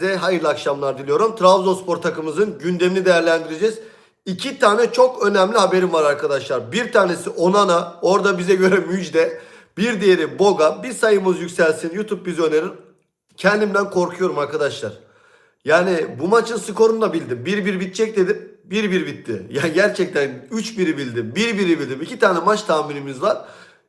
Size hayırlı akşamlar diliyorum. Trabzonspor takımımızın gündemini değerlendireceğiz. İki tane çok önemli haberim var arkadaşlar. Bir tanesi Onana. Orada bize göre müjde. Bir diğeri Boga. Bir sayımız yükselsin. YouTube bizi önerir. Kendimden korkuyorum arkadaşlar. Yani bu maçın skorunu da bildim. 1-1 bitecek dedim. 1-1 bitti. Ya gerçekten 3-1'i bildim. 1-1'i bildim. İki tane maç tahminimiz var.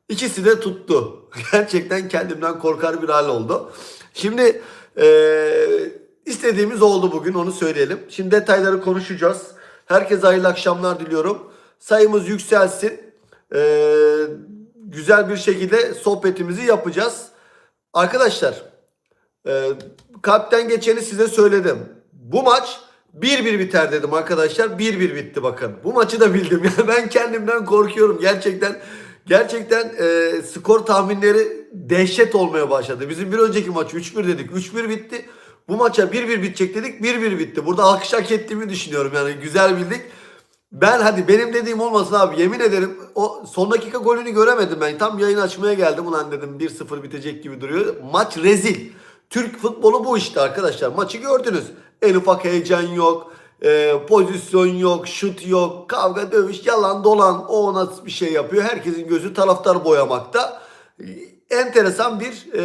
İkisi de tuttu. Gerçekten kendimden korkar bir hal oldu. Şimdi eee, istediğimiz oldu bugün onu söyleyelim. Şimdi detayları konuşacağız. Herkese hayırlı akşamlar diliyorum. Sayımız yükselsin. Eee, güzel bir şekilde sohbetimizi yapacağız. Arkadaşlar ee, kalpten geçeni size söyledim. Bu maç 1-1 biter dedim arkadaşlar. 1-1 bitti bakın. Bu maçı da bildim. Yani ben kendimden korkuyorum. Gerçekten gerçekten e, skor tahminleri dehşet olmaya başladı. Bizim bir önceki maç 3-1 dedik. 3-1 bitti. Bu maça 1-1 bitecek dedik. 1-1 bitti. Burada alkış hak ettiğimi düşünüyorum. Yani güzel bildik. Ben hadi benim dediğim olmasın abi yemin ederim o son dakika golünü göremedim ben. Tam yayın açmaya geldim ulan dedim 1-0 bitecek gibi duruyor. Maç rezil. Türk futbolu bu işte arkadaşlar. Maçı gördünüz. En ufak heyecan yok. e, pozisyon yok. Şut yok. Kavga dövüş yalan dolan. O ona bir şey yapıyor. Herkesin gözü taraftar boyamakta. E, Enteresan bir e,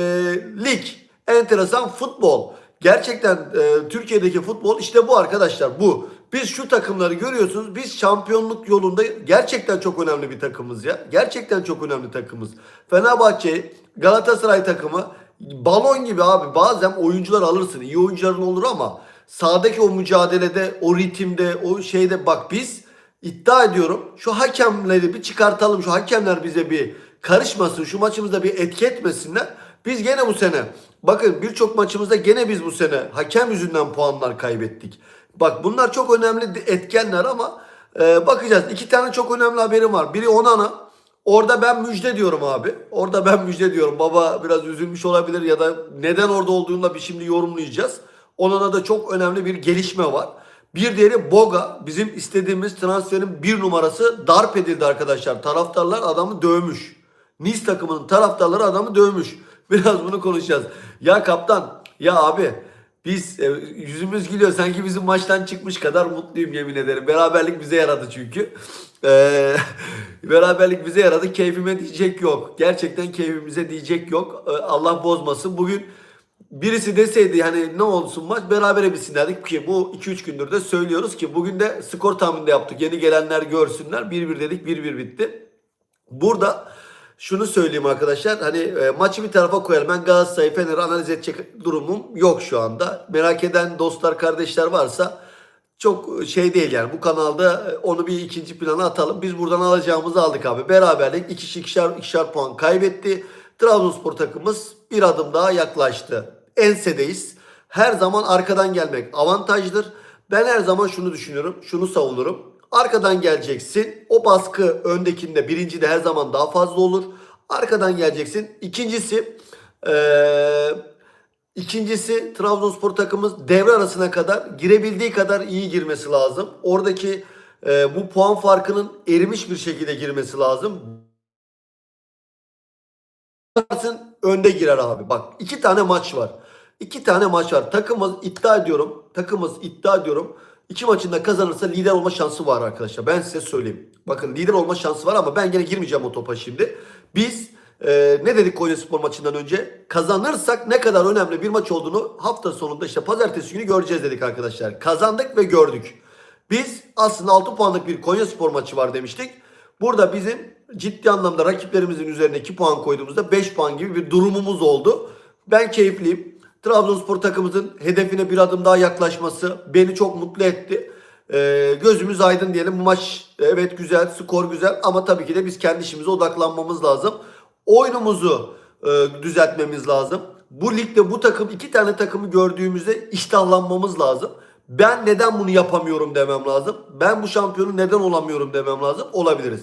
lig. Enteresan futbol. Gerçekten e, Türkiye'deki futbol işte bu arkadaşlar bu. Biz şu takımları görüyorsunuz. Biz şampiyonluk yolunda gerçekten çok önemli bir takımız ya. Gerçekten çok önemli takımız. Fenerbahçe, Galatasaray takımı balon gibi abi. Bazen oyuncular alırsın. iyi oyuncuların olur ama sahadaki o mücadelede, o ritimde, o şeyde bak biz iddia ediyorum şu hakemleri bir çıkartalım. Şu hakemler bize bir karışmasın. Şu maçımızda bir etki etmesinler. Biz gene bu sene bakın birçok maçımızda gene biz bu sene hakem yüzünden puanlar kaybettik. Bak bunlar çok önemli etkenler ama e, bakacağız. İki tane çok önemli haberim var. Biri Onana. Orada ben müjde diyorum abi. Orada ben müjde diyorum. Baba biraz üzülmüş olabilir ya da neden orada olduğunu bir şimdi yorumlayacağız. Onana da çok önemli bir gelişme var. Bir diğeri Boga. Bizim istediğimiz transferin bir numarası darp edildi arkadaşlar. Taraftarlar adamı dövmüş. Nice takımının taraftarları adamı dövmüş. Biraz bunu konuşacağız. Ya kaptan, ya abi biz e, yüzümüz gülüyor sanki bizim maçtan çıkmış kadar mutluyum yemin ederim. Beraberlik bize yaradı çünkü. Ee, beraberlik bize yaradı. Keyfime diyecek yok. Gerçekten keyfimize diyecek yok. Ee, Allah bozmasın. Bugün birisi deseydi hani ne olsun maç berabere bitsin dedik ki bu 2-3 gündür de söylüyoruz ki bugün de skor tahmini yaptık. Yeni gelenler görsünler. 1-1 dedik 1-1 bitti. Burada şunu söyleyeyim arkadaşlar. Hani e, maçı bir tarafa koyalım. Ben Galatasaray Fener'i analiz edecek durumum yok şu anda. Merak eden dostlar, kardeşler varsa çok şey değil yani. Bu kanalda e, onu bir ikinci plana atalım. Biz buradan alacağımızı aldık abi. Beraberlik ikişer, ikişer, ikişer puan kaybetti. Trabzonspor takımımız bir adım daha yaklaştı. Ensedeyiz. Her zaman arkadan gelmek avantajdır. Ben her zaman şunu düşünüyorum, şunu savunurum. Arkadan geleceksin. O baskı öndekinde birinci de her zaman daha fazla olur. Arkadan geleceksin. İkincisi eee İkincisi Trabzonspor takımımız devre arasına kadar girebildiği kadar iyi girmesi lazım. Oradaki e, bu puan farkının erimiş bir şekilde girmesi lazım. Önde girer abi. Bak iki tane maç var. İki tane maç var. Takımımız iddia ediyorum. Takımımız iddia ediyorum. İki maçında kazanırsa lider olma şansı var arkadaşlar. Ben size söyleyeyim. Bakın lider olma şansı var ama ben gene girmeyeceğim o topa şimdi. Biz e, ne dedik Konyaspor maçından önce? Kazanırsak ne kadar önemli bir maç olduğunu hafta sonunda işte pazartesi günü göreceğiz dedik arkadaşlar. Kazandık ve gördük. Biz aslında 6 puanlık bir Konyaspor maçı var demiştik. Burada bizim ciddi anlamda rakiplerimizin üzerine 2 puan koyduğumuzda 5 puan gibi bir durumumuz oldu. Ben keyifliyim. Trabzonspor takımımızın hedefine bir adım daha yaklaşması beni çok mutlu etti. Ee, gözümüz aydın diyelim. Bu maç evet güzel, skor güzel ama tabii ki de biz kendi işimize odaklanmamız lazım. Oyunumuzu e, düzeltmemiz lazım. Bu ligde bu takım iki tane takımı gördüğümüzde iştahlanmamız lazım. Ben neden bunu yapamıyorum demem lazım. Ben bu şampiyonu neden olamıyorum demem lazım. Olabiliriz.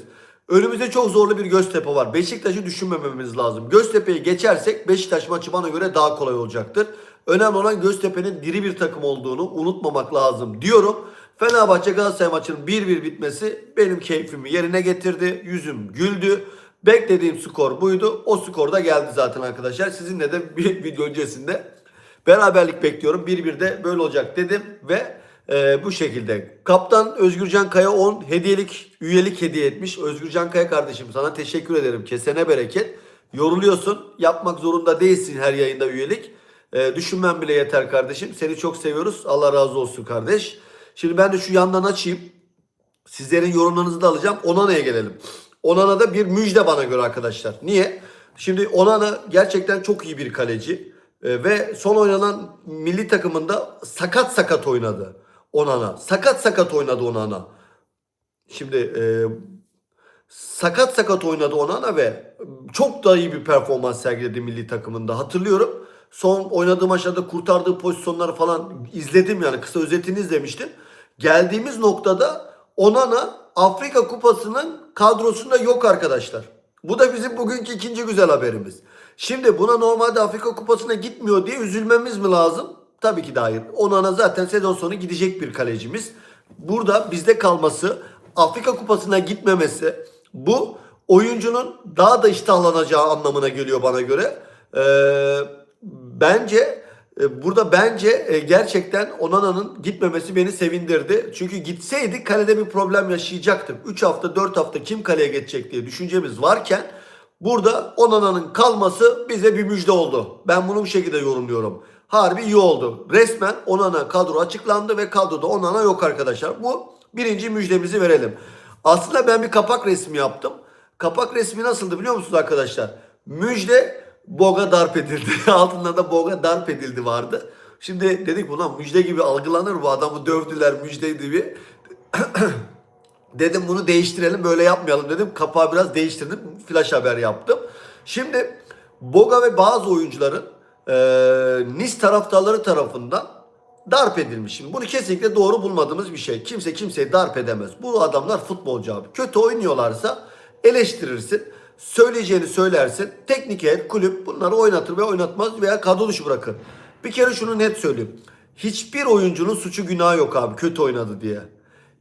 Önümüzde çok zorlu bir Göztepe var. Beşiktaş'ı düşünmememiz lazım. Göztepe'yi geçersek Beşiktaş maçı bana göre daha kolay olacaktır. Önemli olan Göztepe'nin diri bir takım olduğunu unutmamak lazım diyorum. Fenerbahçe Galatasaray maçının 1-1 bitmesi benim keyfimi yerine getirdi. Yüzüm güldü. Beklediğim skor buydu. O skor da geldi zaten arkadaşlar. Sizinle de bir video öncesinde Beraberlik bekliyorum. 1-1 de böyle olacak dedim ve e, bu şekilde. Kaptan Özgürcan Kaya 10 hediyelik üyelik hediye etmiş. Özgürcan Kaya kardeşim sana teşekkür ederim. Kesene bereket. Yoruluyorsun. Yapmak zorunda değilsin her yayında üyelik. E, düşünmen bile yeter kardeşim. Seni çok seviyoruz. Allah razı olsun kardeş. Şimdi ben de şu yandan açayım. Sizlerin yorumlarınızı da alacağım. Onana'ya gelelim. Onana'da bir müjde bana göre arkadaşlar. Niye? Şimdi Onana gerçekten çok iyi bir kaleci. Ee, ve son oynanan milli takımında sakat sakat oynadı Onana. Sakat sakat oynadı Onana. Şimdi e, sakat sakat oynadı Onana ve çok da iyi bir performans sergiledi milli takımında. Hatırlıyorum. Son oynadığı maçlarda kurtardığı pozisyonları falan izledim yani kısa özetini izlemiştim. Geldiğimiz noktada Onana Afrika Kupası'nın kadrosunda yok arkadaşlar. Bu da bizim bugünkü ikinci güzel haberimiz. Şimdi buna normalde Afrika Kupası'na gitmiyor diye üzülmemiz mi lazım? Tabii ki de hayır. Onana zaten sezon sonu gidecek bir kalecimiz. Burada bizde kalması, Afrika Kupası'na gitmemesi bu oyuncunun daha da iştahlanacağı anlamına geliyor bana göre. Ee, bence e, burada bence e, gerçekten Onana'nın gitmemesi beni sevindirdi. Çünkü gitseydi kalede bir problem yaşayacaktık. 3 hafta 4 hafta kim kaleye geçecek diye düşüncemiz varken burada Onana'nın kalması bize bir müjde oldu. Ben bunu bu şekilde yorumluyorum. Harbi iyi oldu. Resmen Onana kadro açıklandı ve kadroda Onana yok arkadaşlar. Bu birinci müjdemizi verelim. Aslında ben bir kapak resmi yaptım. Kapak resmi nasıldı biliyor musunuz arkadaşlar? Müjde Boga darp edildi. Altında da Boga darp edildi vardı. Şimdi dedik buna müjde gibi algılanır bu adamı dövdüler müjde gibi. dedim bunu değiştirelim böyle yapmayalım dedim. Kapağı biraz değiştirdim. Flash haber yaptım. Şimdi Boga ve bazı oyuncuların e, Nis taraftarları tarafından darp edilmiş. Şimdi bunu kesinlikle doğru bulmadığımız bir şey. Kimse kimseyi darp edemez. Bu adamlar futbolcu abi. Kötü oynuyorlarsa eleştirirsin. Söyleyeceğini söylersin. Teknik heyet, kulüp bunları oynatır ve oynatmaz veya kadro dışı bırakır. Bir kere şunu net söyleyeyim. Hiçbir oyuncunun suçu günahı yok abi kötü oynadı diye.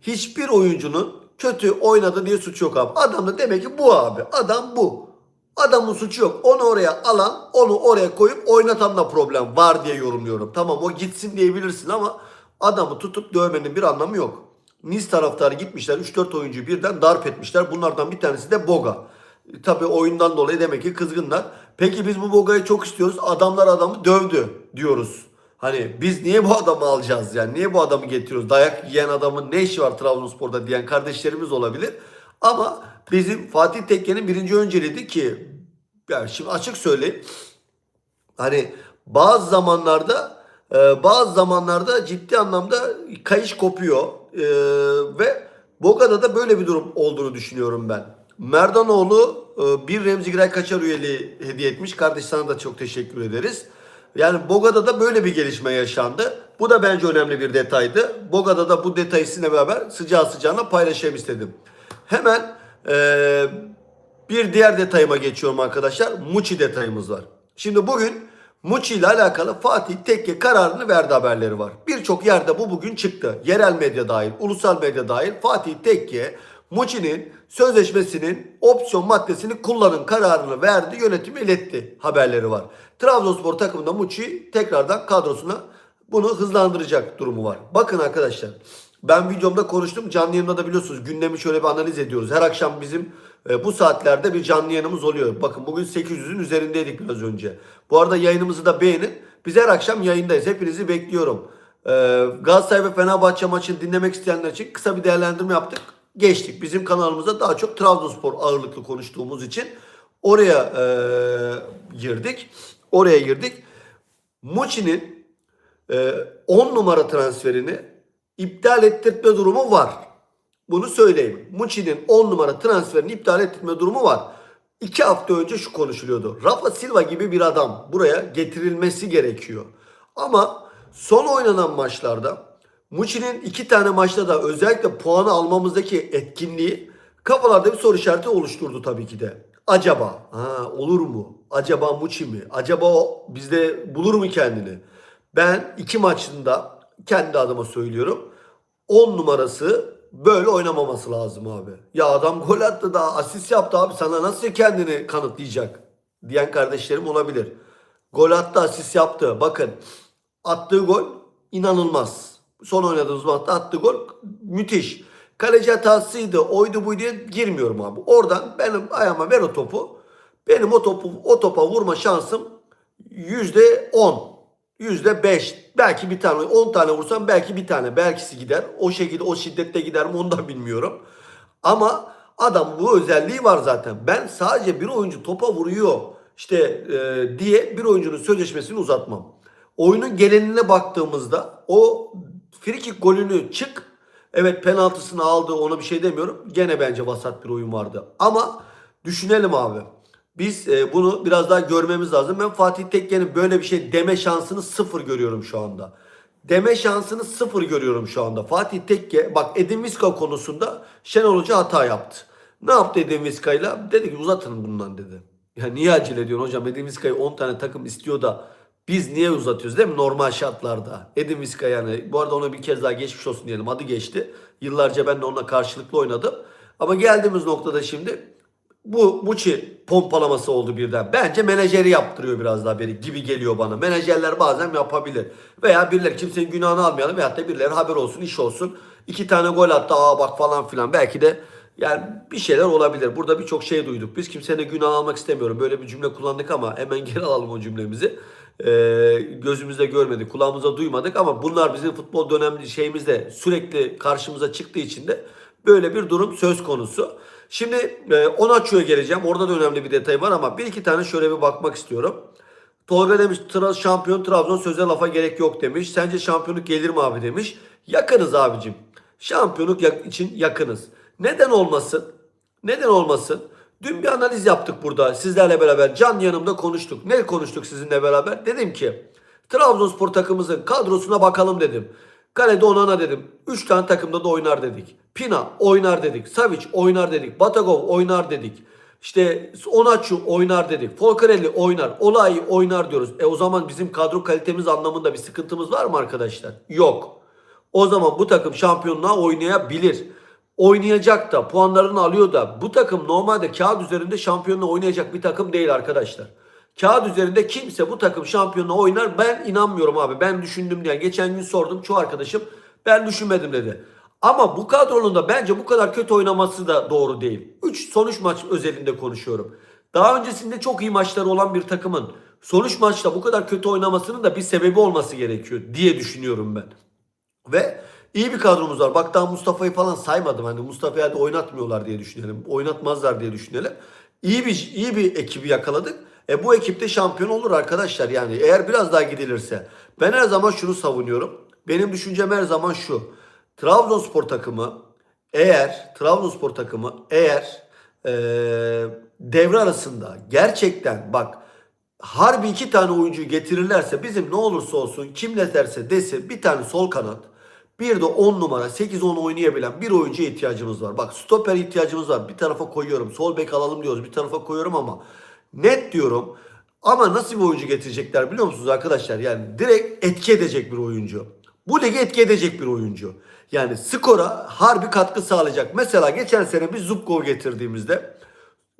Hiçbir oyuncunun kötü oynadı diye suçu yok abi. Adam da demek ki bu abi. Adam bu. Adamın suçu yok. Onu oraya alan, onu oraya koyup oynatan da problem var diye yorumluyorum. Tamam o gitsin diyebilirsin ama adamı tutup dövmenin bir anlamı yok. Nice taraftarı gitmişler 3-4 oyuncuyu birden darp etmişler. Bunlardan bir tanesi de Boga. Tabii oyundan dolayı demek ki kızgınlar. Peki biz bu Boga'yı çok istiyoruz. Adamlar adamı dövdü diyoruz. Hani biz niye bu adamı alacağız yani? Niye bu adamı getiriyoruz? Dayak yiyen adamın ne işi var Trabzonspor'da diyen kardeşlerimiz olabilir. Ama bizim Fatih Tekke'nin birinci önceliğiydi ki yani şimdi açık söyleyeyim. Hani bazı zamanlarda e, bazı zamanlarda ciddi anlamda kayış kopuyor. E, ve Boga'da da böyle bir durum olduğunu düşünüyorum ben. Merdanoğlu e, bir Remzi Giray Kaçar üyeliği hediye etmiş. Kardeş sana da çok teşekkür ederiz. Yani Boga'da da böyle bir gelişme yaşandı. Bu da bence önemli bir detaydı. Boga'da da bu detayı sizinle beraber sıcağı sıcağına paylaşayım istedim. Hemen e, bir diğer detayıma geçiyorum arkadaşlar. Muçi detayımız var. Şimdi bugün Muçi ile alakalı Fatih Tekke kararını verdi haberleri var. Birçok yerde bu bugün çıktı. Yerel medya dahil, ulusal medya dahil Fatih Tekke Muçi'nin sözleşmesinin opsiyon maddesini kullanın kararını verdi, yönetimi iletti haberleri var. Trabzonspor takımında Muçi tekrardan kadrosuna bunu hızlandıracak durumu var. Bakın arkadaşlar ben videomda konuştum. Canlı yayında da biliyorsunuz gündemi şöyle bir analiz ediyoruz. Her akşam bizim e, bu saatlerde bir canlı yayınımız oluyor. Bakın bugün 800'ün üzerindeydik biraz önce. Bu arada yayınımızı da beğenin. Biz her akşam yayındayız. Hepinizi bekliyorum. E, Galatasaray ve Fenerbahçe maçını dinlemek isteyenler için kısa bir değerlendirme yaptık. Geçtik. Bizim kanalımızda daha çok Trabzonspor ağırlıklı konuştuğumuz için oraya e, girdik. Oraya girdik. Muçi'nin e, 10 numara transferini iptal ettirme durumu var. Bunu söyleyeyim. Muçi'nin 10 numara transferini iptal ettirme durumu var. 2 hafta önce şu konuşuluyordu. Rafa Silva gibi bir adam buraya getirilmesi gerekiyor. Ama son oynanan maçlarda Muçi'nin iki tane maçta da özellikle puanı almamızdaki etkinliği kafalarda bir soru işareti oluşturdu tabii ki de. Acaba ha, olur mu? Acaba Muçi mi? Acaba o bizde bulur mu kendini? Ben iki maçında kendi adıma söylüyorum. 10 numarası böyle oynamaması lazım abi. Ya adam gol attı da asist yaptı abi sana nasıl kendini kanıtlayacak diyen kardeşlerim olabilir. Gol attı asist yaptı. Bakın Attığı gol inanılmaz. Son oynadığımız maçta attığı gol müthiş. Kaleci hatasıydı, oydu bu diye girmiyorum abi. Oradan benim ayağıma ver o topu. Benim o topu o topa vurma şansım yüzde on. Yüzde beş. Belki bir tane. On tane vursam belki bir tane. Belkisi gider. O şekilde o şiddette gider mi onu da bilmiyorum. Ama adam bu özelliği var zaten. Ben sadece bir oyuncu topa vuruyor işte e, diye bir oyuncunun sözleşmesini uzatmam. Oyunun geneline baktığımızda o frikik golünü çık. Evet penaltısını aldı ona bir şey demiyorum. Gene bence vasat bir oyun vardı. Ama düşünelim abi. Biz e, bunu biraz daha görmemiz lazım. Ben Fatih Tekke'nin böyle bir şey deme şansını sıfır görüyorum şu anda. Deme şansını sıfır görüyorum şu anda. Fatih Tekke bak Edin Viska konusunda Şenol Hoca hata yaptı. Ne yaptı Edin Viska'yla? Dedi ki uzatın bundan dedi. Ya niye acele ediyorsun hocam? Edin Viska'yı 10 tane takım istiyor da biz niye uzatıyoruz değil mi? Normal şartlarda. Edin Viska yani. Bu arada ona bir kez daha geçmiş olsun diyelim. Adı geçti. Yıllarca ben de onunla karşılıklı oynadım. Ama geldiğimiz noktada şimdi bu Muçi pompalaması oldu birden. Bence menajeri yaptırıyor biraz daha beri gibi geliyor bana. Menajerler bazen yapabilir. Veya birileri kimsenin günahını almayalım. Veyahut da birileri haber olsun, iş olsun. İki tane gol attı aa bak falan filan. Belki de yani bir şeyler olabilir. Burada birçok şey duyduk. Biz kimsenin günah almak istemiyorum. Böyle bir cümle kullandık ama hemen geri alalım o cümlemizi. Ee, gözümüzde görmedik, kulağımıza duymadık ama bunlar bizim futbol dönemli şeyimizde sürekli karşımıza çıktığı için de böyle bir durum söz konusu. Şimdi e, Onaçu'ya geleceğim. Orada da önemli bir detay var ama bir iki tane şöyle bir bakmak istiyorum. Tolga demiş Tra şampiyon Trabzon söze lafa gerek yok demiş. Sence şampiyonluk gelir mi abi demiş. Yakınız abicim. Şampiyonluk yak- için yakınız. Neden olmasın? Neden olmasın? Dün bir analiz yaptık burada sizlerle beraber. Can yanımda konuştuk. Ne konuştuk sizinle beraber? Dedim ki Trabzonspor takımımızın kadrosuna bakalım dedim. Kalede Onana dedim. 3 tane takımda da oynar dedik. Pina oynar dedik. Savic oynar dedik. Batagov oynar dedik. İşte Onaçu oynar dedik. Folcarelli oynar. Olay oynar diyoruz. E o zaman bizim kadro kalitemiz anlamında bir sıkıntımız var mı arkadaşlar? Yok. O zaman bu takım şampiyonluğa oynayabilir. Oynayacak da puanlarını alıyor da bu takım normalde kağıt üzerinde şampiyonluğa oynayacak bir takım değil arkadaşlar. Kağıt üzerinde kimse bu takım şampiyonluğa oynar ben inanmıyorum abi. Ben düşündüm diye. Geçen gün sordum çoğu arkadaşım ben düşünmedim dedi. Ama bu kadronun da bence bu kadar kötü oynaması da doğru değil. 3 sonuç maç özelinde konuşuyorum. Daha öncesinde çok iyi maçları olan bir takımın sonuç maçta bu kadar kötü oynamasının da bir sebebi olması gerekiyor diye düşünüyorum ben. Ve iyi bir kadromuz var. Bak daha Mustafa'yı falan saymadım. Hani Mustafa'yı hadi oynatmıyorlar diye düşünelim. Oynatmazlar diye düşünelim. İyi bir iyi bir ekibi yakaladık. E bu ekipte şampiyon olur arkadaşlar yani. Eğer biraz daha gidilirse. Ben her zaman şunu savunuyorum. Benim düşüncem her zaman şu. Trabzonspor takımı eğer Trabzonspor takımı eğer e, devre arasında gerçekten bak harbi iki tane oyuncuyu getirirlerse bizim ne olursa olsun kim ne derse desin bir tane sol kanat bir de 10 numara 8-10 oynayabilen bir oyuncuya ihtiyacımız var. Bak stoper ihtiyacımız var. Bir tarafa koyuyorum. Sol bek alalım diyoruz. Bir tarafa koyuyorum ama net diyorum. Ama nasıl bir oyuncu getirecekler biliyor musunuz arkadaşlar? Yani direkt etki edecek bir oyuncu. Bu ligi etki edecek bir oyuncu. Yani skora harbi katkı sağlayacak. Mesela geçen sene biz Zubkov getirdiğimizde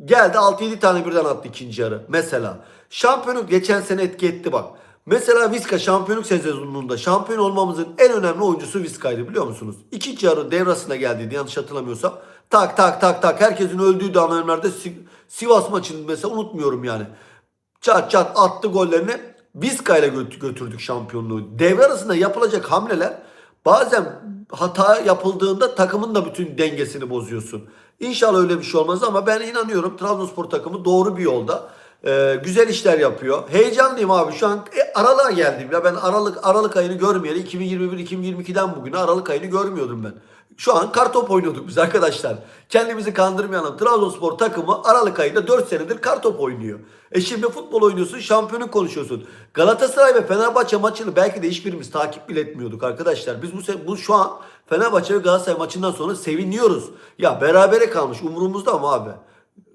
Geldi 6-7 tane birden attı ikinci yarı. Mesela. Şampiyonluk geçen sene etki etti bak. Mesela Viska şampiyonluk sezonunda şampiyon olmamızın en önemli oyuncusu Viska'ydı biliyor musunuz? İkinci yarı devrasına geldiydi yanlış hatırlamıyorsam. Tak tak tak tak herkesin öldüğü Si- Sivas maçını mesela unutmuyorum yani. Çat çat attı gollerini göt- götürdük şampiyonluğu. Devre arasında yapılacak hamleler bazen hata yapıldığında takımın da bütün dengesini bozuyorsun. İnşallah öyle bir şey olmaz ama ben inanıyorum Trabzonspor takımı doğru bir yolda. Ee, güzel işler yapıyor. Heyecanlıyım abi şu an e, aralığa geldim ya ben Aralık Aralık ayını görmeyeli 2021-2022'den bugüne Aralık ayını görmüyordum ben. Şu an kartop oynuyorduk biz arkadaşlar. Kendimizi kandırmayalım. Trabzonspor takımı Aralık ayında 4 senedir kartop oynuyor. E şimdi futbol oynuyorsun, şampiyonu konuşuyorsun. Galatasaray ve Fenerbahçe maçını belki de hiçbirimiz takip bile etmiyorduk arkadaşlar. Biz bu, bu şu an Fenerbahçe ve Galatasaray maçından sonra seviniyoruz. Ya berabere kalmış umurumuzda ama abi.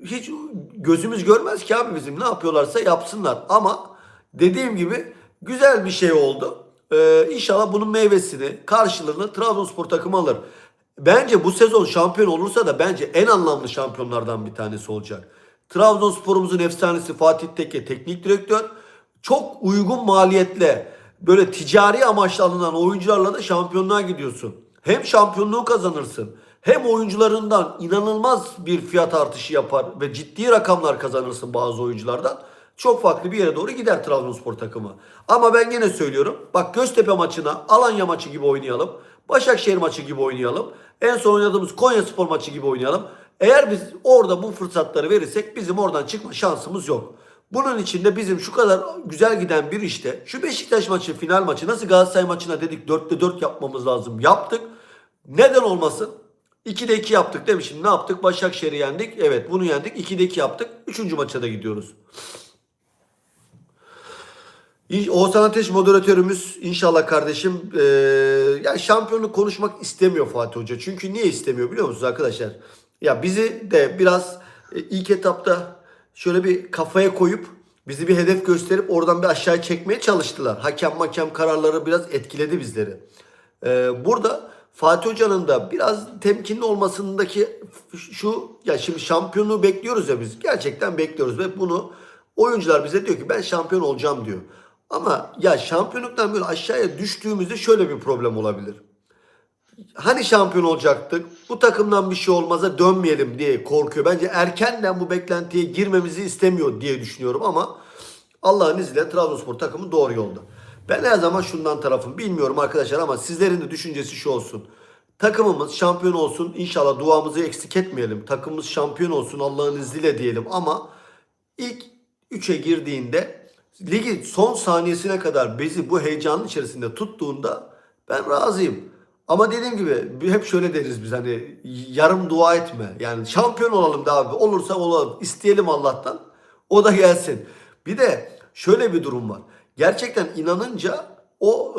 Hiç gözümüz görmez ki abi bizim ne yapıyorlarsa yapsınlar. Ama dediğim gibi güzel bir şey oldu. Ee, inşallah bunun meyvesini, karşılığını Trabzonspor takımı alır. Bence bu sezon şampiyon olursa da bence en anlamlı şampiyonlardan bir tanesi olacak. Trabzonspor'umuzun efsanesi Fatih Tekke teknik direktör çok uygun maliyetle böyle ticari amaçlı alınan oyuncularla da şampiyonluğa gidiyorsun. Hem şampiyonluğu kazanırsın hem oyuncularından inanılmaz bir fiyat artışı yapar ve ciddi rakamlar kazanırsın bazı oyunculardan. Çok farklı bir yere doğru gider Trabzonspor takımı. Ama ben yine söylüyorum. Bak Göztepe maçına Alanya maçı gibi oynayalım. Başakşehir maçı gibi oynayalım. En son oynadığımız Konyaspor maçı gibi oynayalım. Eğer biz orada bu fırsatları verirsek bizim oradan çıkma şansımız yok. Bunun içinde bizim şu kadar güzel giden bir işte şu Beşiktaş maçı final maçı nasıl Galatasaray maçına dedik 4'te 4 yapmamız lazım yaptık. Neden olmasın? 2'de 2 yaptık değil mi? Şimdi ne yaptık? Başakşehir'i yendik. Evet bunu yendik. 2'de 2 yaptık. 3. maça da gidiyoruz. Oğuzhan Ateş moderatörümüz inşallah kardeşim eee yani şampiyonluk konuşmak istemiyor Fatih Hoca. Çünkü niye istemiyor biliyor musunuz arkadaşlar? Ya bizi de biraz e, ilk etapta şöyle bir kafaya koyup bizi bir hedef gösterip oradan bir aşağı çekmeye çalıştılar. Hakem makem kararları biraz etkiledi bizleri. Eee, burada Fatih Hoca'nın da biraz temkinli olmasındaki şu ya şimdi şampiyonluğu bekliyoruz ya biz. Gerçekten bekliyoruz ve bunu oyuncular bize diyor ki ben şampiyon olacağım diyor. Ama ya şampiyonluktan böyle aşağıya düştüğümüzde şöyle bir problem olabilir. Hani şampiyon olacaktık? Bu takımdan bir şey olmaza dönmeyelim diye korkuyor. Bence erkenden bu beklentiye girmemizi istemiyor diye düşünüyorum ama Allah'ın izniyle Trabzonspor takımı doğru yolda. Ben her zaman şundan tarafım. Bilmiyorum arkadaşlar ama sizlerin de düşüncesi şu olsun. Takımımız şampiyon olsun. İnşallah duamızı eksik etmeyelim. Takımımız şampiyon olsun Allah'ın izniyle diyelim ama ilk 3'e girdiğinde ligi son saniyesine kadar bizi bu heyecanın içerisinde tuttuğunda ben razıyım. Ama dediğim gibi hep şöyle deriz biz hani yarım dua etme. Yani şampiyon olalım da abi. Olursa olalım. İsteyelim Allah'tan. O da gelsin. Bir de şöyle bir durum var. Gerçekten inanınca o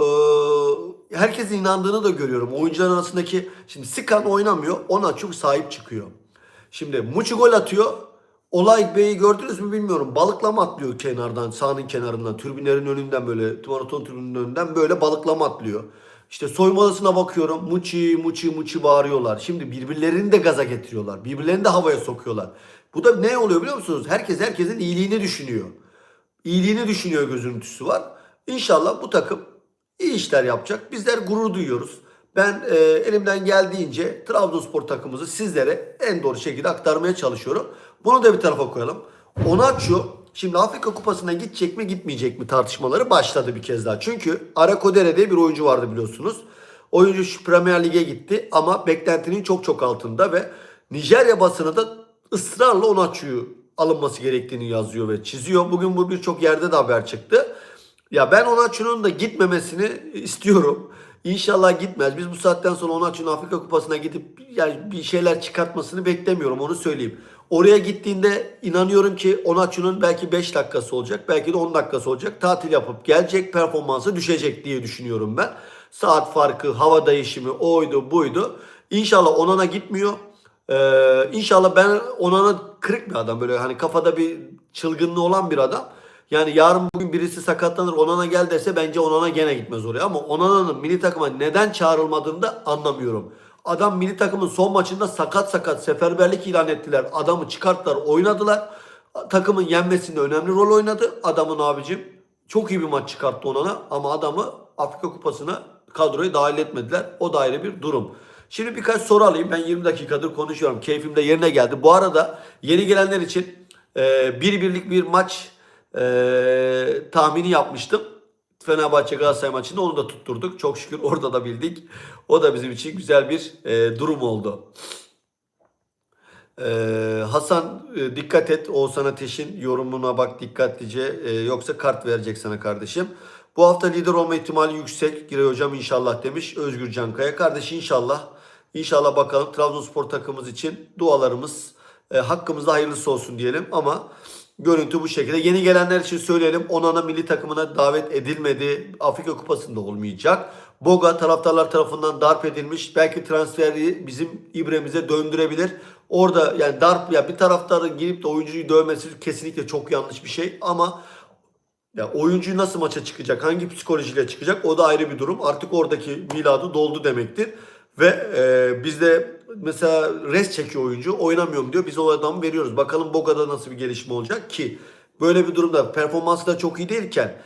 e, herkesin inandığını da görüyorum. Oyuncular arasındaki şimdi Sikan oynamıyor. Ona çok sahip çıkıyor. Şimdi Muçi gol atıyor. Olay Bey'i gördünüz mü bilmiyorum. Balıklama atlıyor kenardan, sahanın kenarından, türbinlerin önünden böyle, maraton tribünün önünden böyle balıklama atlıyor. İşte odasına bakıyorum. Muçi, muçi, muçi bağırıyorlar. Şimdi birbirlerini de gaza getiriyorlar. Birbirlerini de havaya sokuyorlar. Bu da ne oluyor biliyor musunuz? Herkes herkesin iyiliğini düşünüyor. İyiliğini düşünüyor gözüntüsü var. İnşallah bu takım iyi işler yapacak. Bizler gurur duyuyoruz. Ben e, elimden geldiğince Trabzonspor takımımızı sizlere en doğru şekilde aktarmaya çalışıyorum. Bunu da bir tarafa koyalım. Onaçu şimdi Afrika Kupası'na gidecek mi gitmeyecek mi tartışmaları başladı bir kez daha. Çünkü Arakodere diye bir oyuncu vardı biliyorsunuz. Oyuncu şu Premier Lig'e gitti ama beklentinin çok çok altında ve Nijerya basını da ısrarla Onaçu'yu alınması gerektiğini yazıyor ve çiziyor. Bugün bu birçok yerde de haber çıktı. Ya ben Onaçu'nun da gitmemesini istiyorum. İnşallah gitmez. Biz bu saatten sonra Onaçu'nun Afrika Kupası'na gidip yani bir şeyler çıkartmasını beklemiyorum onu söyleyeyim. Oraya gittiğinde inanıyorum ki Onaçu'nun belki 5 dakikası olacak. Belki de 10 dakikası olacak. Tatil yapıp gelecek performansı düşecek diye düşünüyorum ben. Saat farkı, hava değişimi oydu buydu. İnşallah Onana gitmiyor. Ee, inşallah ben Onana kırık bir adam. Böyle hani kafada bir çılgınlığı olan bir adam. Yani yarın bugün birisi sakatlanır Onana gel dese bence Onana gene gitmez oraya. Ama Onana'nın milli takıma neden çağrılmadığını da anlamıyorum. Adam milli takımın son maçında sakat sakat seferberlik ilan ettiler. Adamı çıkarttılar oynadılar. Takımın yenmesinde önemli rol oynadı. Adamın abicim çok iyi bir maç çıkarttı Onana. Ama adamı Afrika Kupası'na kadroya dahil etmediler. O da ayrı bir durum. Şimdi birkaç soru alayım. Ben 20 dakikadır konuşuyorum. Keyfim de yerine geldi. Bu arada yeni gelenler için e, bir birlik bir maç e, tahmini yapmıştım. Fenerbahçe Galatasaray maçında onu da tutturduk. Çok şükür orada da bildik. O da bizim için güzel bir e, durum oldu. Ee, Hasan e, dikkat et Oğuzhan Ateş'in yorumuna bak dikkatlice e, yoksa kart verecek sana kardeşim. Bu hafta lider olma ihtimali yüksek. Giray hocam inşallah demiş Özgür Cankaya. Kardeş inşallah. İnşallah bakalım Trabzonspor takımımız için dualarımız e, hakkımızda hayırlısı olsun diyelim ama görüntü bu şekilde. Yeni gelenler için söyleyelim. Onana milli takımına davet edilmedi. Afrika Kupası'nda olmayacak. Boga taraftarlar tarafından darp edilmiş. Belki transferi bizim ibremize döndürebilir. Orada yani darp ya bir taraftarın girip de oyuncuyu dövmesi kesinlikle çok yanlış bir şey ama ya oyuncu nasıl maça çıkacak, hangi psikolojiyle çıkacak o da ayrı bir durum. Artık oradaki miladı doldu demektir. Ve e, bizde mesela res çekiyor oyuncu, oynamıyorum diyor. Biz o adamı veriyoruz. Bakalım Boga'da nasıl bir gelişme olacak ki böyle bir durumda performansı da çok iyi değilken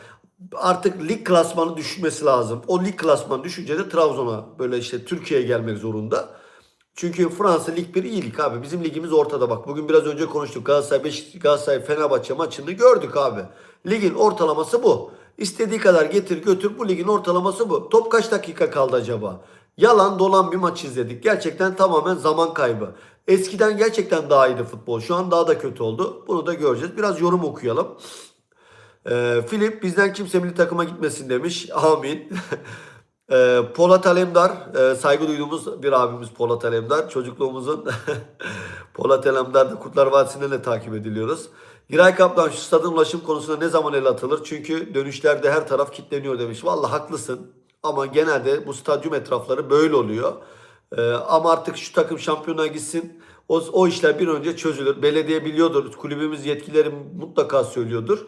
artık lig klasmanı düşmesi lazım. O lig klasmanı düşünce de Trabzon'a böyle işte Türkiye'ye gelmek zorunda. Çünkü Fransa Lig 1 iyi abi. Bizim ligimiz ortada bak. Bugün biraz önce konuştuk. Galatasaray, Beşiktaş, Galatasaray, Fenerbahçe maçını gördük abi. Ligin ortalaması bu. İstediği kadar getir götür. Bu ligin ortalaması bu. Top kaç dakika kaldı acaba? Yalan dolan bir maç izledik. Gerçekten tamamen zaman kaybı. Eskiden gerçekten daha iyiydi futbol. Şu an daha da kötü oldu. Bunu da göreceğiz. Biraz yorum okuyalım. Ee, bizden kimse milli takıma gitmesin demiş. Amin. Ee, Polat Alemdar, e, saygı duyduğumuz bir abimiz Polat Alemdar. Çocukluğumuzun Polat Alemdar da Kurtlar Vadisi'nde de takip ediliyoruz. Giray Kaplan şu stadın ulaşım konusunda ne zaman el atılır? Çünkü dönüşlerde her taraf kilitleniyor demiş. Vallahi haklısın. Ama genelde bu stadyum etrafları böyle oluyor. Ee, ama artık şu takım şampiyona gitsin. O, o işler bir önce çözülür. Belediye biliyordur. Kulübümüz yetkileri mutlaka söylüyordur.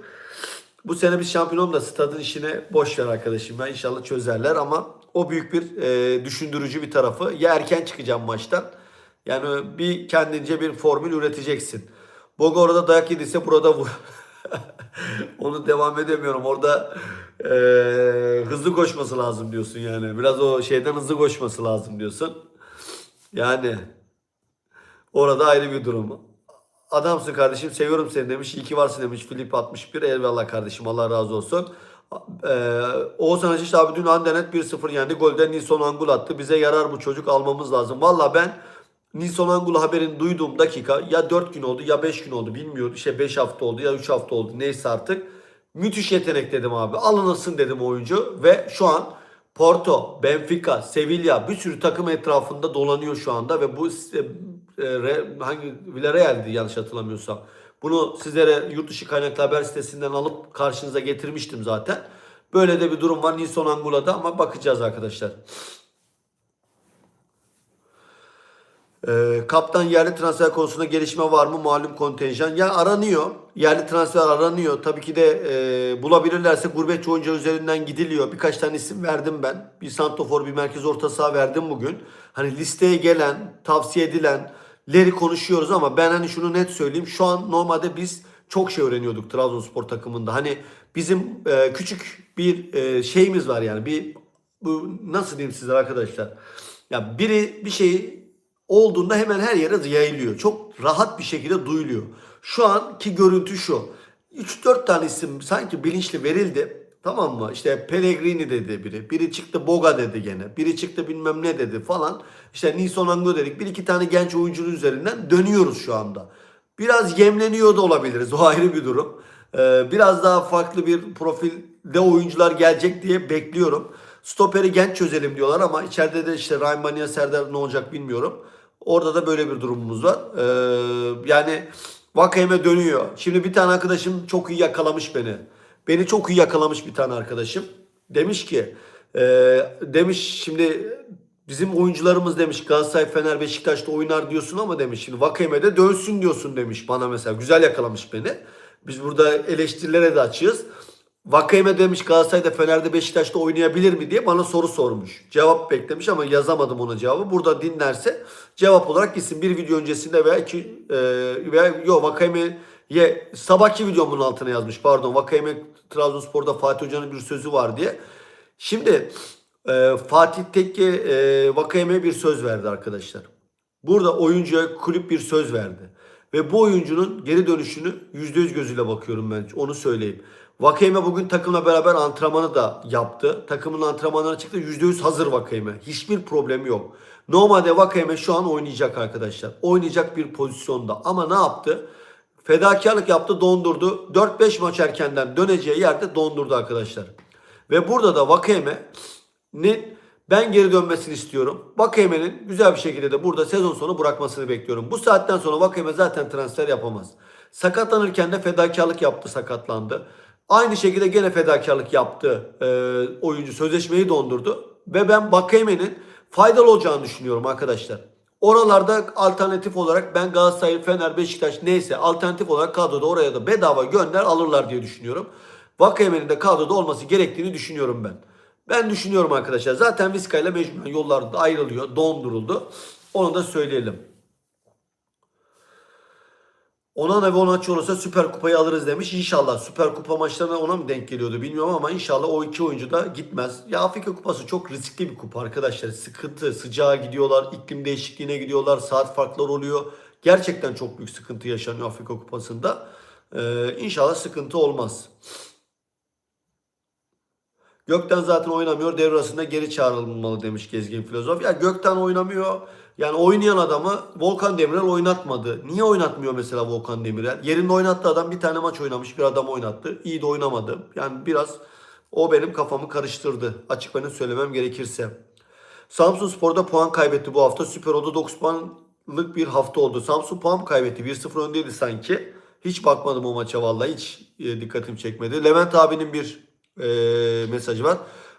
Bu sene biz şampiyon da stadın işine boş ver arkadaşım. Ben inşallah çözerler ama o büyük bir e, düşündürücü bir tarafı. Ya erken çıkacağım maçtan. Yani bir kendince bir formül üreteceksin. Boga orada dayak yediyse burada vur. Onu devam edemiyorum. Orada e, hızlı koşması lazım diyorsun yani. Biraz o şeyden hızlı koşması lazım diyorsun. Yani orada ayrı bir durum. Adamsın kardeşim seviyorum seni demiş. İyi ki varsın demiş Filip 61. Eyvallah kardeşim Allah razı olsun. Ee, Oğuzhan Aşiş abi dün Andernet 1-0 yendi. Golden Nilson Angul attı. Bize yarar bu çocuk almamız lazım. Valla ben Nilson Angul haberini duyduğum dakika ya 4 gün oldu ya 5 gün oldu bilmiyorum. İşte 5 hafta oldu ya 3 hafta oldu neyse artık. Müthiş yetenek dedim abi. Alınırsın dedim oyuncu ve şu an Porto, Benfica, Sevilla bir sürü takım etrafında dolanıyor şu anda ve bu e, re- hangi Villarreal'di yanlış hatırlamıyorsam. Bunu sizlere yurt dışı kaynaklı haber sitesinden alıp karşınıza getirmiştim zaten. Böyle de bir durum var Nilson Angula'da ama bakacağız arkadaşlar. Ee, kaptan yerli transfer konusunda gelişme var mı? Malum kontenjan. Ya aranıyor. Yerli transfer aranıyor. Tabii ki de e, bulabilirlerse gurbetçi oyuncu üzerinden gidiliyor. Birkaç tane isim verdim ben. Bir santofor, bir merkez orta saha verdim bugün. Hani listeye gelen, tavsiye edilenleri konuşuyoruz ama ben hani şunu net söyleyeyim. Şu an normalde biz çok şey öğreniyorduk Trabzonspor takımında. Hani bizim e, küçük bir e, şeyimiz var yani. Bir bu nasıl diyeyim sizlere arkadaşlar? Ya biri bir şeyi olduğunda hemen her yere yayılıyor. Çok rahat bir şekilde duyuluyor. Şu anki görüntü şu. 3-4 tane isim sanki bilinçli verildi. Tamam mı? İşte Pellegrini dedi biri. Biri çıktı Boga dedi gene. Biri çıktı bilmem ne dedi falan. İşte Nilson Anglo dedik. Bir iki tane genç oyuncunun üzerinden dönüyoruz şu anda. Biraz yemleniyor da olabiliriz. O ayrı bir durum. Ee, biraz daha farklı bir profilde oyuncular gelecek diye bekliyorum. Stoperi genç çözelim diyorlar ama içeride de işte Ryan Serdar ne olacak bilmiyorum. Orada da böyle bir durumumuz var. Ee, yani Vakayeme dönüyor. Şimdi bir tane arkadaşım çok iyi yakalamış beni. Beni çok iyi yakalamış bir tane arkadaşım. Demiş ki e, demiş şimdi bizim oyuncularımız demiş Galatasaray, Fener, Beşiktaş'ta oynar diyorsun ama demiş şimdi Vakayeme'de dönsün diyorsun demiş bana mesela. Güzel yakalamış beni. Biz burada eleştirilere de açığız. Vakayeme demiş Galatasaray'da, Fener'de, Beşiktaş'ta oynayabilir mi diye bana soru sormuş. Cevap beklemiş ama yazamadım ona cevabı. Burada dinlerse cevap olarak gitsin. Bir video öncesinde veya iki e, veya yok Vakayeme'ye sabahki videomun altına yazmış. Pardon Vakayeme Trabzonspor'da Fatih Hoca'nın bir sözü var diye. Şimdi e, Fatih Tekke e, Vakayeme'ye bir söz verdi arkadaşlar. Burada oyuncuya kulüp bir söz verdi. Ve bu oyuncunun geri dönüşünü %100 gözüyle bakıyorum ben. Onu söyleyeyim. Vakayeme bugün takımla beraber antrenmanı da yaptı. Takımın antrenmanlarına çıktı. %100 hazır Vakayeme. Hiçbir problemi yok. Normalde Vakayeme şu an oynayacak arkadaşlar. Oynayacak bir pozisyonda. Ama ne yaptı? Fedakarlık yaptı dondurdu. 4-5 maç erkenden döneceği yerde dondurdu arkadaşlar. Ve burada da Vakayeme'nin ben geri dönmesini istiyorum. Vakayeme'nin güzel bir şekilde de burada sezon sonu bırakmasını bekliyorum. Bu saatten sonra Vakayeme zaten transfer yapamaz. Sakatlanırken de fedakarlık yaptı sakatlandı. Aynı şekilde gene fedakarlık yaptı e, oyuncu sözleşmeyi dondurdu. Ve ben Vakayeme'nin faydalı olacağını düşünüyorum arkadaşlar. Oralarda alternatif olarak ben Galatasaray, Fener, Beşiktaş neyse alternatif olarak kadroda oraya da bedava gönder alırlar diye düşünüyorum. Vakayeme'nin de kadroda olması gerektiğini düşünüyorum ben. Ben düşünüyorum arkadaşlar. Zaten Vizca ile mecburen yollarda ayrılıyor. Donduruldu. Onu da söyleyelim. Onana ve Onaçı olursa Süper Kupayı alırız demiş. İnşallah Süper Kupa maçlarına ona mı denk geliyordu bilmiyorum ama inşallah o iki oyuncu da gitmez. Ya Afrika Kupası çok riskli bir kupa arkadaşlar. Sıkıntı, sıcağa gidiyorlar, iklim değişikliğine gidiyorlar, saat farkları oluyor. Gerçekten çok büyük sıkıntı yaşanıyor Afrika Kupası'nda. Ee, inşallah sıkıntı olmaz. Gökten zaten oynamıyor. Devre arasında geri çağrılmalı demiş Gezgin Filozof. Ya Gökten oynamıyor. Yani oynayan adamı Volkan Demirel oynatmadı. Niye oynatmıyor mesela Volkan Demirel? Yerinde oynattı adam bir tane maç oynamış bir adam oynattı. İyi de oynamadı. Yani biraz o benim kafamı karıştırdı. Açık benim söylemem gerekirse. Samsun Spor'da puan kaybetti bu hafta. Süper oldu 9 puanlık bir hafta oldu. Samsun puan kaybetti? 1-0 öndeydi sanki. Hiç bakmadım o maça vallahi. Hiç e, dikkatim çekmedi. Levent abinin bir e, mesajı var.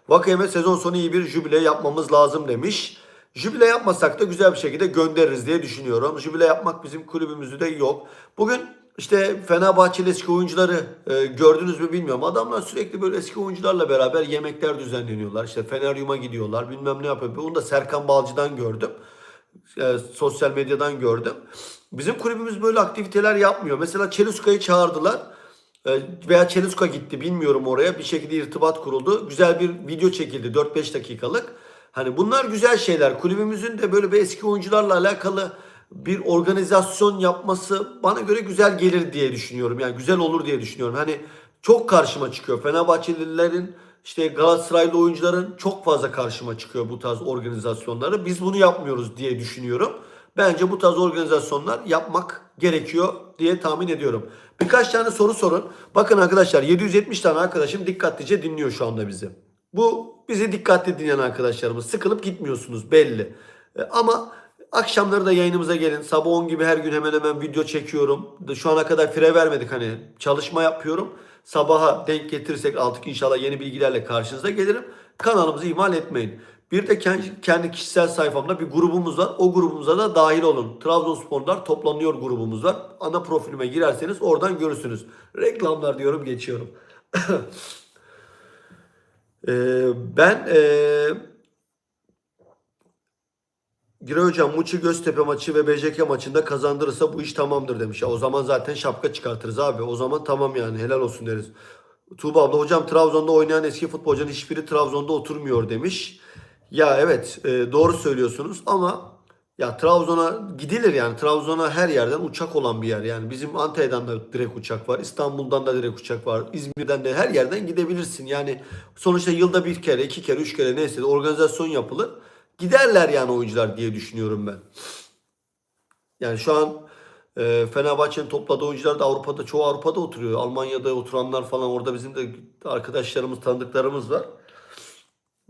Vakayeme sezon sonu iyi bir jübile yapmamız lazım demiş. Jübile yapmasak da güzel bir şekilde göndeririz diye düşünüyorum. Jübile yapmak bizim kulübümüzde de yok. Bugün işte Fenerbahçeli eski oyuncuları e, gördünüz mü bilmiyorum. Adamlar sürekli böyle eski oyuncularla beraber yemekler düzenleniyorlar. İşte Feneryum'a gidiyorlar bilmem ne yapıyor. Onu da Serkan Balcı'dan gördüm. E, sosyal medyadan gördüm. Bizim kulübümüz böyle aktiviteler yapmıyor. Mesela Çeluska'yı çağırdılar. E, veya Çeluska gitti bilmiyorum oraya. Bir şekilde irtibat kuruldu. Güzel bir video çekildi 4-5 dakikalık. Hani bunlar güzel şeyler. Kulübümüzün de böyle bir eski oyuncularla alakalı bir organizasyon yapması bana göre güzel gelir diye düşünüyorum. Yani güzel olur diye düşünüyorum. Hani çok karşıma çıkıyor. Fenerbahçelilerin işte Galatasaraylı oyuncuların çok fazla karşıma çıkıyor bu tarz organizasyonları. Biz bunu yapmıyoruz diye düşünüyorum. Bence bu tarz organizasyonlar yapmak gerekiyor diye tahmin ediyorum. Birkaç tane soru sorun. Bakın arkadaşlar 770 tane arkadaşım dikkatlice dinliyor şu anda bizi. Bu bizi dikkatli dinleyen arkadaşlarımız. Sıkılıp gitmiyorsunuz belli. E, Ama akşamları da yayınımıza gelin. Sabah 10 gibi her gün hemen hemen video çekiyorum. Şu ana kadar fire vermedik hani çalışma yapıyorum. Sabaha denk getirirsek artık inşallah yeni bilgilerle karşınıza gelirim. Kanalımızı ihmal etmeyin. Bir de kendi, kişisel sayfamda bir grubumuz var. O grubumuza da dahil olun. Trabzonsporlar toplanıyor grubumuz var. Ana profilime girerseniz oradan görürsünüz. Reklamlar diyorum geçiyorum. Ee, ben ee, Giray Hocam Muçi Göztepe maçı ve BJK maçında kazandırırsa bu iş tamamdır demiş. Ya o zaman zaten şapka çıkartırız abi. O zaman tamam yani helal olsun deriz. Tuğba abla hocam Trabzon'da oynayan eski futbolcuların hiçbiri Trabzon'da oturmuyor demiş. Ya evet e, doğru söylüyorsunuz ama ya Trabzon'a gidilir yani. Trabzon'a her yerden uçak olan bir yer. Yani bizim Antalya'dan da direkt uçak var. İstanbul'dan da direkt uçak var. İzmir'den de her yerden gidebilirsin. Yani sonuçta yılda bir kere, iki kere, üç kere neyse organizasyon yapılır. Giderler yani oyuncular diye düşünüyorum ben. Yani şu an e, Fenerbahçe'nin topladığı oyuncular da Avrupa'da, çoğu Avrupa'da oturuyor. Almanya'da oturanlar falan orada bizim de arkadaşlarımız, tanıdıklarımız var.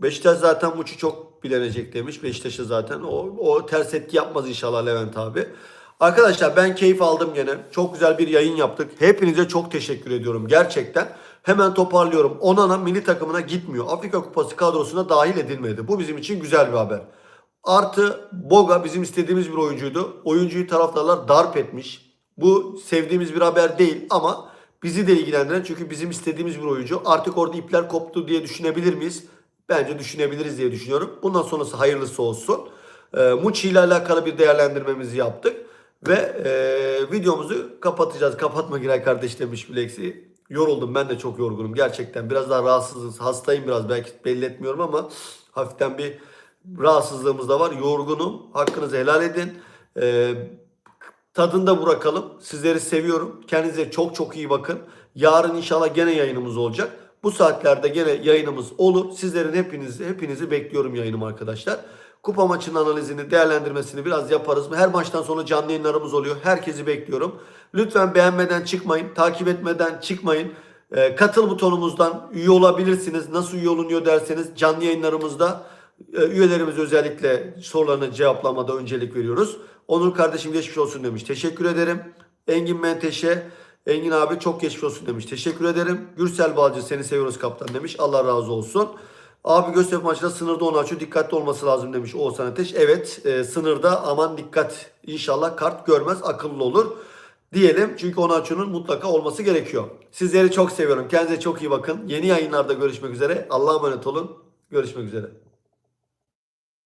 Beşiktaş zaten Muç'u çok bilenecek demiş. Beşiktaş'a zaten o, o ters etki yapmaz inşallah Levent abi. Arkadaşlar ben keyif aldım gene. Çok güzel bir yayın yaptık. Hepinize çok teşekkür ediyorum gerçekten. Hemen toparlıyorum. Onana milli takımına gitmiyor. Afrika Kupası kadrosuna dahil edilmedi. Bu bizim için güzel bir haber. Artı Boga bizim istediğimiz bir oyuncuydu. Oyuncuyu taraftarlar darp etmiş. Bu sevdiğimiz bir haber değil ama bizi de ilgilendiren çünkü bizim istediğimiz bir oyuncu. Artık orada ipler koptu diye düşünebilir miyiz? Bence düşünebilebiliriz diye düşünüyorum. Bundan sonrası hayırlısı olsun. E, Muçi ile alakalı bir değerlendirmemizi yaptık. Ve e, videomuzu kapatacağız. Kapatma Giray kardeş demiş Bilex'i. Yoruldum ben de çok yorgunum gerçekten. Biraz daha rahatsızız. Hastayım biraz belki belli etmiyorum ama hafiften bir rahatsızlığımız da var. Yorgunum. Hakkınızı helal edin. E, tadında bırakalım. Sizleri seviyorum. Kendinize çok çok iyi bakın. Yarın inşallah gene yayınımız olacak. Bu saatlerde gene yayınımız olur. Sizlerin hepinizi hepinizi bekliyorum yayınım arkadaşlar. Kupa maçının analizini, değerlendirmesini biraz yaparız. Her maçtan sonra canlı yayınlarımız oluyor. Herkesi bekliyorum. Lütfen beğenmeden çıkmayın, takip etmeden çıkmayın. Ee, katıl butonumuzdan üye olabilirsiniz. Nasıl üye olunuyor derseniz canlı yayınlarımızda e, üyelerimiz özellikle sorularını cevaplamada öncelik veriyoruz. Onur kardeşim geçmiş olsun demiş. Teşekkür ederim. Engin Menteşe, Engin abi çok geçmiş olsun demiş. Teşekkür ederim. Gürsel Balcı seni seviyoruz kaptan demiş. Allah razı olsun. Abi Göztepe maçında sınırda onu açıyor. Dikkatli olması lazım demiş Oğuzhan Ateş. Evet e, sınırda aman dikkat. İnşallah kart görmez akıllı olur. Diyelim çünkü Onaçu'nun mutlaka olması gerekiyor. Sizleri çok seviyorum. Kendinize çok iyi bakın. Yeni yayınlarda görüşmek üzere. Allah'a emanet olun. Görüşmek üzere.